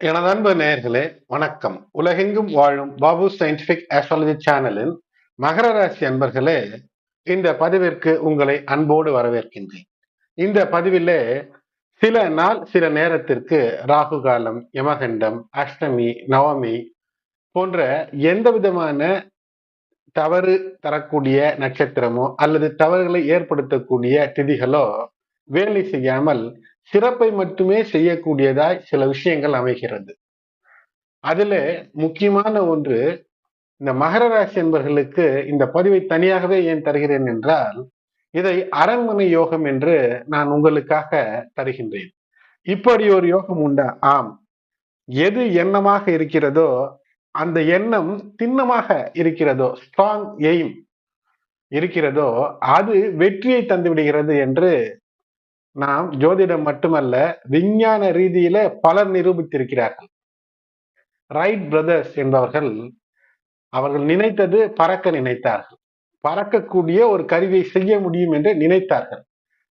எனது அன்பு நேயர்களே வணக்கம். உலகெங்கும் வாழும் பாபு சயின்டிபிக் ஆஸ்ட்ராலஜி சேனலின் மகர ராசி அன்பர்களே இந்த பதிவிற்கு உங்களை அன்போடு வரவேற்கின்றேன். இந்த பதிவிலே சில நாள் சில நேரத்திற்கு ராகு காலம் யமகண்டம் அஷ்டமி நவமி போன்ற எந்த விதமான தவறு தரக்கூடிய நட்சத்திரமோ அல்லது தவறுகளை ஏற்படுத்தக்கூடிய திதிகளோ வேலை செய்யாமல் சிறப்பை மட்டுமே செய்யக்கூடியதாய் சில விஷயங்கள் அமைகிறது. அதுல முக்கியமான ஒன்று இந்த மகர ராசி என்பர்களுக்கு இந்த பதிவை தனியாகவே ஏன் தருகிறேன் என்றால் இதை அரண்மனை யோகம் என்று நான் உங்களுக்காக தருகின்றேன். இப்படி ஒரு யோகம் உண்டா? ஆம். எது எண்ணமாக இருக்கிறதோ அந்த எண்ணம் திண்ணமாக இருக்கிறதோ ஸ்ட்ராங் எய்ம் இருக்கிறதோ அது வெற்றியை தந்து விடுகிறது என்று நாம் ஜோதிடம் மட்டுமல்ல விஞ்ஞான ரீதியில பலர் நிரூபித்திருக்கிறார்கள். ரைட் பிரதர்ஸ் என்பவர்கள் அவர்கள் நினைத்தது பறக்க நினைத்தார்கள். பறக்கக்கூடிய ஒரு கருவியை செய்ய முடியும் என்று நினைத்தார்கள்.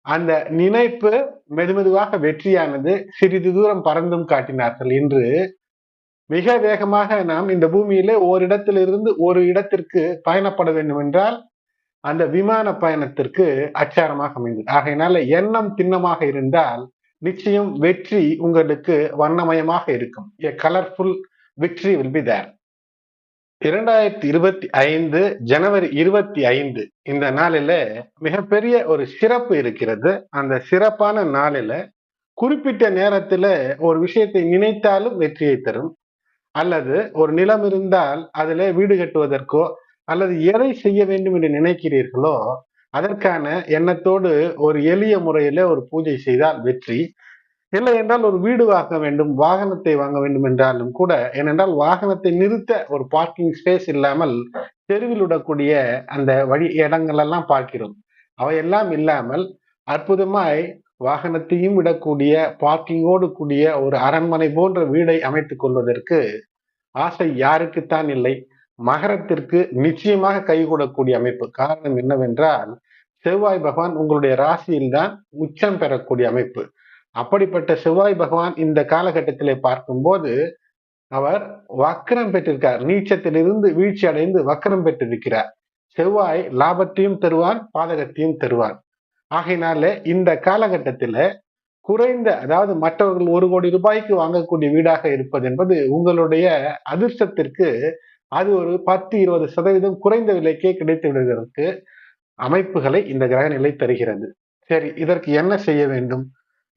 அந்த நினைப்பு மெதுமெதுவாக வெற்றியானது சிறிது தூரம் பறந்தும் காட்டினார்கள் என்று மிக வேகமாக நாம் இந்த பூமியிலே ஓரிடத்திலிருந்து ஒரு இடத்திற்கு பயணப்பட வேண்டும் என்றால் அந்த விமான பயணத்திற்கு அச்சாரமாக அமைந்தது. ஆகையினால எண்ணம் திண்ணமாக இருந்தால் நிச்சயம் வெற்றி உங்களுக்கு வண்ணமயமாக இருக்கும். எ கலர்ஃபுல் வெற்றி வில் பி தேர் இரண்டாயிரத்தி இருபத்தி ஐந்து ஜனவரி இருபத்தி ஐந்து இந்த நாளில மிகப்பெரிய ஒரு சிறப்பு இருக்கிறது. அந்த சிறப்பான நாளில குறிப்பிட்ட நேரத்துல ஒரு விஷயத்தை நினைத்தாலும் வெற்றியை தரும். அல்லது ஒரு நிலம் இருந்தால் அதுல வீடு கட்டுவதற்கோ அல்லது எதை செய்ய வேண்டும் என்று நினைக்கிறீர்களோ அதற்கான எண்ணத்தோடு ஒரு எளிய முறையில ஒரு பூஜை செய்தால் வெற்றி. இல்லை என்றால் ஒரு வீடு வாங்க வேண்டும் வாகனத்தை வாங்க வேண்டும் என்றாலும் கூட ஏனென்றால் வாகனத்தை நிறுத்த ஒரு பார்க்கிங் ஸ்பேஸ் இல்லாமல் தெருவில் விடக்கூடிய அந்த வழி இடங்கள் எல்லாம் பார்க்கிறோம். அவையெல்லாம் இல்லாமல் அற்புதமாய் வாகனத்தையும் விடக்கூடிய பார்க்கிங்கோடு கூடிய ஒரு அரண்மனை போன்ற வீடை அமைத்துக் கொள்வதற்கு ஆசை யாருக்குத்தான் இல்லை. மகரத்திற்கு நிச்சயமாக கைகூடக்கூடிய அமைப்பு. காரணம் என்னவென்றால் செவ்வாய் பகவான் உங்களுடைய ராசியில் தான் உச்சம் பெறக்கூடிய அமைப்பு. அப்படிப்பட்ட செவ்வாய் பகவான் இந்த காலகட்டத்திலே பார்க்கும்போது அவர் வக்கரம் பெற்றிருக்கார். நீச்சத்திலிருந்து வீழ்ச்சி அடைந்து வக்கரம் பெற்றிருக்கிறார். செவ்வாய் லாபத்தையும் தருவான் பாதகத்தையும் தருவான் ஆகையினால இந்த காலகட்டத்தில் குறைந்த அதாவது மற்றவர்கள் ஒரு கோடி ரூபாய்க்கு வாங்கக்கூடிய வீடாக இருப்பது என்பது உங்களுடைய அதிர்ஷ்டத்திற்கு அது ஒரு பத்து இருபது சதவீதம் குறைந்த விலைக்கே கிடைத்து விடுவதற்கு அமைப்புகளை இந்த கிரக நிலை தருகிறது. சரி இதற்கு என்ன செய்ய வேண்டும்?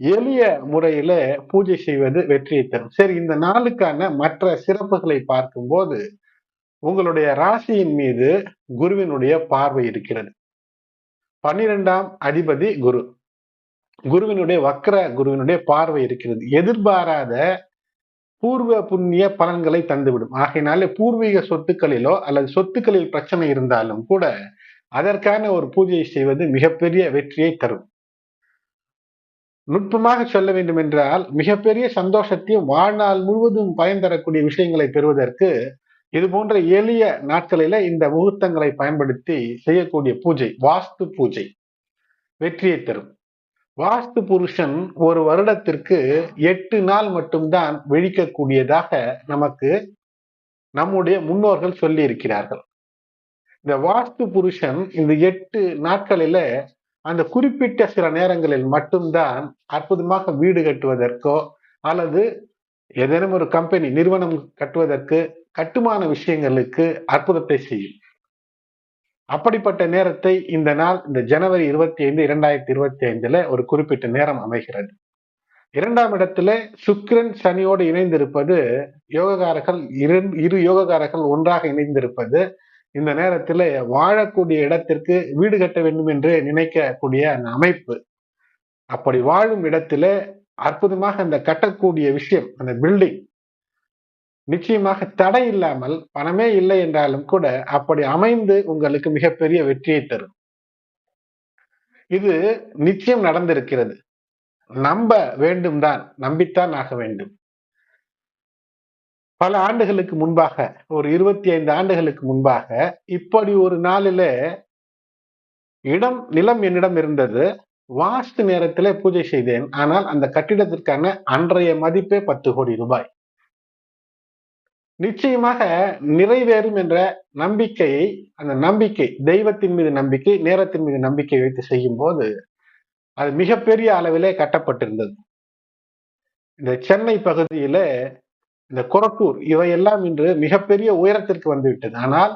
எளிய முறையில பூஜை செய்வது வெற்றியை தரும். சரி இந்த நாளுக்கான மற்ற சிறப்புகளை பார்க்கும்போது உங்களுடைய ராசியின் மீது குருவினுடைய பார்வை இருக்கிறது. பன்னிரெண்டாம் அதிபதி குரு. குருவினுடைய வக்கர குருவினுடைய பார்வை இருக்கிறது. எதிர்பாராத பூர்வ புண்ணிய பலன்களை தந்துவிடும். ஆகையினாலே பூர்வீக சொத்துக்களிலோ அல்லது சொத்துக்களில் பிரச்சனை இருந்தாலும் கூட அதற்கான ஒரு பூஜையை செய்வது மிகப்பெரிய வெற்றியை தரும். நுட்பமாக சொல்ல வேண்டும் என்றால் மிகப்பெரிய சந்தோஷத்தையும் வாழ்நாள் முழுவதும் பயன் தரக்கூடிய விஷயங்களை பெறுவதற்கு இது போன்ற எளிய நாட்களில இந்த முகூர்த்தங்களை பயன்படுத்தி செய்யக்கூடிய பூஜை வாஸ்து பூஜை வெற்றியை தரும். வாஸ்து புருஷன் ஒரு வருடத்திற்கு எட்டு நாள் மட்டும்தான் விழிக்கக்கூடியதாக நமக்கு நம்முடைய முன்னோர்கள் சொல்லி இருக்கிறார்கள் இந்த வாஸ்து புருஷன் இந்த எட்டு நாட்களில அந்த குறிப்பிட்ட சில நேரங்களில் மட்டும்தான் அற்புதமாக வீடு கட்டுவதற்கோ அல்லது ஏதேனும் ஒரு கம்பெனி நிறுவனம் கட்டுவதற்கு கட்டுமான விஷயங்களுக்கு அற்புதத்தை செய்யும். அப்படிப்பட்ட நேரத்தை இந்த நாள் இந்த ஜனவரி இருபத்தி ஐந்து இரண்டாயிரத்தி இருபத்தி ஐந்துல ஒரு குறிப்பிட்ட நேரம் அமைகிறது. இரண்டாம் இடத்துல சுக்கிரன் சனியோடு இணைந்திருப்பது யோககாரர்கள் இரு இரு யோககாரர்கள் ஒன்றாக இணைந்திருப்பது இந்த நேரத்துல வாழக்கூடிய இடத்திற்கு வீடு கட்ட வேண்டும் என்று நினைக்கக்கூடிய அந்த அமைப்பு. அப்படி வாழும் இடத்துல அற்புதமாக அந்த கட்டக்கூடிய விஷயம் அந்த பில்டிங் நிச்சயமாக தடை இல்லாமல் பணமே இல்லை என்றாலும் கூட அப்படி அமைந்து உங்களுக்கு மிகப்பெரிய வெற்றியை தரும். இது நிச்சயம் நடந்திருக்கிறது. நம்ப வேண்டும் தான் நம்பித்தான் ஆக வேண்டும். பல ஆண்டுகளுக்கு முன்பாக ஒரு இருபத்தி ஐந்து ஆண்டுகளுக்கு முன்பாக இப்படி ஒரு நாளில இடம் நிலம் என்னிடம் இருந்தது. வாஸ்து நேரத்திலே பூஜை செய்தேன். ஆனால் அந்த கட்டிடத்திற்கான அன்றைய மதிப்பே பத்து கோடி ரூபாய். நிச்சயமாக நிறைவேறும் என்ற நம்பிக்கையை அந்த நம்பிக்கை தெய்வத்தின் மீது நம்பிக்கை நேரத்தின் மீது நம்பிக்கை வைத்து செய்யும் போது அது மிகப்பெரிய அளவிலே கட்டப்பட்டிருந்தது. இந்த சென்னை பகுதியில இந்த கொரட்டூர் இவையெல்லாம் இன்று மிகப்பெரிய உயரத்திற்கு வந்துவிட்டது. ஆனால்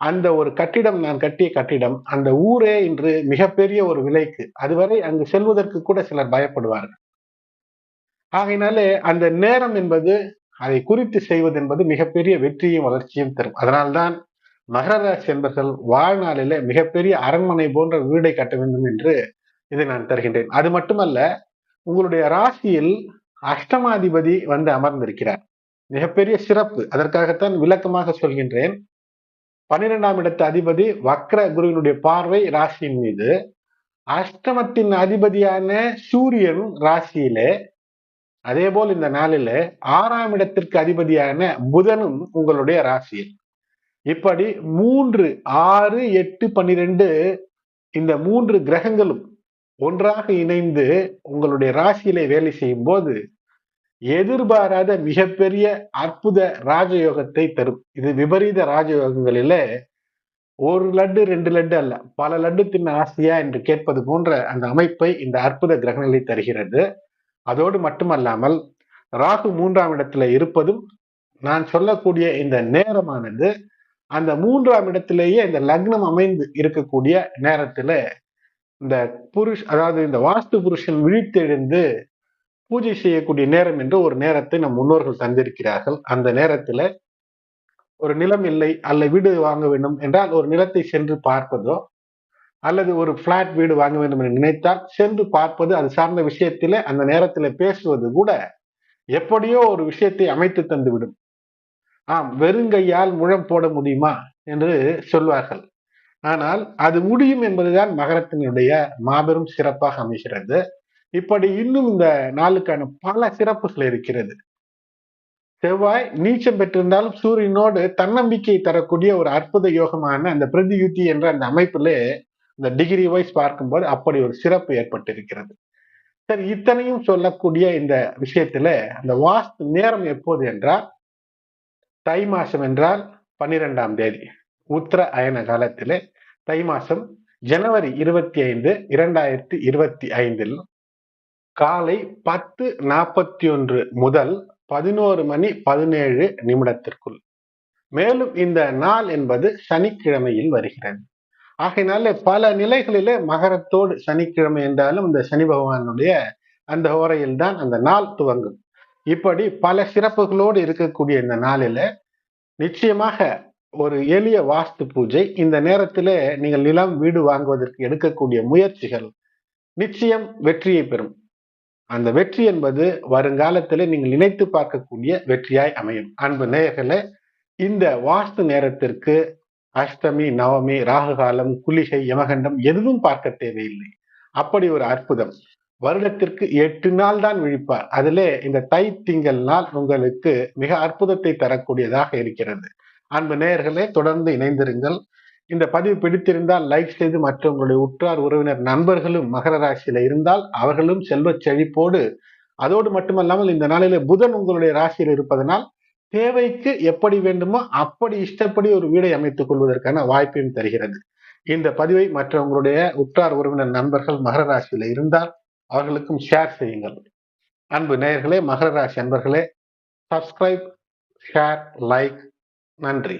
அந்த ஒரு கட்டிடம் நான் கட்டிய கட்டிடம் அந்த ஊரே இன்று மிகப்பெரிய ஒரு விலைக்கு அதுவரை அங்கு செல்வதற்கு கூட சிலர் பயப்படுவார்கள். ஆகையினாலே அந்த நேரம் என்பது அதை குறித்து செய்வது என்பது மிகப்பெரிய வெற்றியும் வளர்ச்சியும் தரும். அதனால்தான் மகர ராசி என்பர்கள் வாழ்நாளில மிகப்பெரிய அரண்மனை போன்ற வீடை கட்ட வேண்டும் என்று இதை நான் தருகின்றேன். அது மட்டுமல்ல உங்களுடைய ராசியில் அஷ்டமாதிபதி வந்து அமர்ந்திருக்கிறார். மிகப்பெரிய சிறப்பு. அதற்காகத்தான் விளக்கமாக சொல்கின்றேன். பன்னிரெண்டாம் இடத்து அதிபதி வக்ர குருவினுடைய பார்வை ராசியின் மீது. அஷ்டமத்தின் அதிபதியான சூரியன் ராசியிலே அதே போல் இந்த நாளில ஆறாம் இடத்திற்கு அதிபதியான புதனும் உங்களுடைய ராசியில். இப்படி மூன்று ஆறு எட்டு பன்னிரெண்டு இந்த மூன்று கிரகங்களும் ஒன்றாக இணைந்து உங்களுடைய ராசியிலே வேலை செய்யும் போது எதிர்பாராத மிகப்பெரிய அற்புத ராஜயோகத்தை தரும். இது விபரீத ராஜயோகங்களில ஒரு லட்டு ரெண்டு லட்டு அல்ல பல லட்டு தின்ன ஆசையா என்று கேட்பது போன்ற அந்த அமைப்பை இந்த அற்புத கிரகங்களை தருகிறது. அதோடு மட்டுமல்லாமல் ராகு மூன்றாம் இடத்துல இருப்பதும் நான் சொல்லக்கூடிய இந்த நேரமானது அந்த மூன்றாம் இடத்திலேயே இந்த லக்னம் அமைந்து இருக்கக்கூடிய நேரத்துல இந்த புருஷ் அதாவது இந்த வாஸ்து புருஷன் விழித்தெழுந்து பூஜை செய்யக்கூடிய நேரம் என்று ஒரு நேரத்தை நம் முன்னோர்கள் தந்திருக்கிறார்கள். அந்த நேரத்துல ஒரு நிலம் இல்லை அல்ல வீடு வாங்க வேண்டும் என்றால் ஒரு நிலத்தை சென்று பார்ப்பதோ அல்லது ஒரு பிளாட் வீடு வாங்க வேண்டும் என்று நினைத்தால் சென்று பார்ப்பது அது சார்ந்த விஷயத்திலே அந்த நேரத்தில் பேசுவது கூட எப்படியோ ஒரு விஷயத்தை அமைத்து தந்துவிடும். ஆம் வெறுங்கையால் முழம் போட முடியுமா என்று சொல்வார்கள். ஆனால் அது முடியும் என்பதுதான் மகரத்தினுடைய மாபெரும் சிறப்பாக அமைகிறது. இப்படி இன்னும் இந்த நாளுக்கான பல சிறப்புகள் இருக்கிறது. செவ்வாய் நீச்சம் பெற்றிருந்தாலும் சூரியனோடு தன்னம்பிக்கை தரக்கூடிய ஒரு அற்புத யோகமான அந்த பிரதியுத்தி என்ற அந்த அமைப்பிலே இந்த டிகிரி வைஸ் பார்க்கும்போது அப்படி ஒரு சிறப்பு ஏற்பட்டிருக்கிறது. சரி இத்தனையும் சொல்லக்கூடிய இந்த விஷயத்துல அந்த வாஸ்து நேரம் எப்போது என்றால் தை மாசம் என்றால் பன்னிரெண்டாம் தேதி உத்தர அயன காலத்திலே. தை மாசம் ஜனவரி இருபத்தி ஐந்து இரண்டாயிரத்தி இருபத்தி ஐந்தில் காலை பத்து நாற்பத்தி ஒன்று முதல் பதினோரு மணி பதினேழு நிமிடத்திற்குள். மேலும் இந்த நாள் என்பது சனிக்கிழமையில் வருகிறது. ஆகையினால பல நிலைகளில மகரத்தோடு சனிக்கிழமை என்றாலும் இந்த சனி பகவானுடைய அந்த ஓரையில் தான் அந்த நாள் துவங்கும். இப்படி பல சிறப்புகளோடு இருக்கக்கூடிய இந்த நாளில நிச்சயமாக ஒரு எளிய வாஸ்து பூஜை இந்த நேரத்தில் நீங்கள் நிலம் வீடு வாங்குவதற்கு எடுக்கக்கூடிய முயற்சிகள் நிச்சயம் வெற்றியை பெறும். அந்த வெற்றி என்பது வருங்காலத்தில் நீங்கள் நினைத்து பார்க்கக்கூடிய வெற்றியாய் அமையும். அன்பு நேயர்களே இந்த வாஸ்து நேரத்திற்கு அஷ்டமி நவமி ராகுகாலம் குளிகை யமகண்டம் எதுவும் பார்க்க தேவையில்லை. அப்படி ஒரு அற்புதம். வருடத்திற்கு எட்டு நாள் தான் விழிப்பார். அதிலே இந்த தை திங்கள் நாள் உங்களுக்கு மிக அற்புதத்தை தரக்கூடியதாக இருக்கிறது. அன்பு நேயர்களே தொடர்ந்து இணைந்திருங்கள். இந்த பதிவு பிடித்திருந்தால் லைக் செய்து மற்றவங்களுடைய உற்றார் உறவினர் நண்பர்களும் மகர ராசியில இருந்தால் அவர்களும் செல்வ செழிப்போடு அதோடு மட்டுமல்லாமல் இந்த நாளில புதன் உங்களுடைய ராசியில் இருப்பதனால் தேவைக்கு எப்படி வேண்டுமோ அப்படி இஷ்டப்படி ஒரு வீடை அமைத்துக் கொள்வதற்கான வாய்ப்பையும் தருகிறது. இந்த பதிவை மற்றவங்களுடைய உற்றார் உறவினர் நண்பர்கள் மகர ராசியில இருந்தால் அவர்களுக்கும் ஷேர் செய்யுங்கள். அன்பு நேயர்களே மகர ராசி அன்பர்களே சப்ஸ்கிரைப் ஷேர் லைக் நன்றி.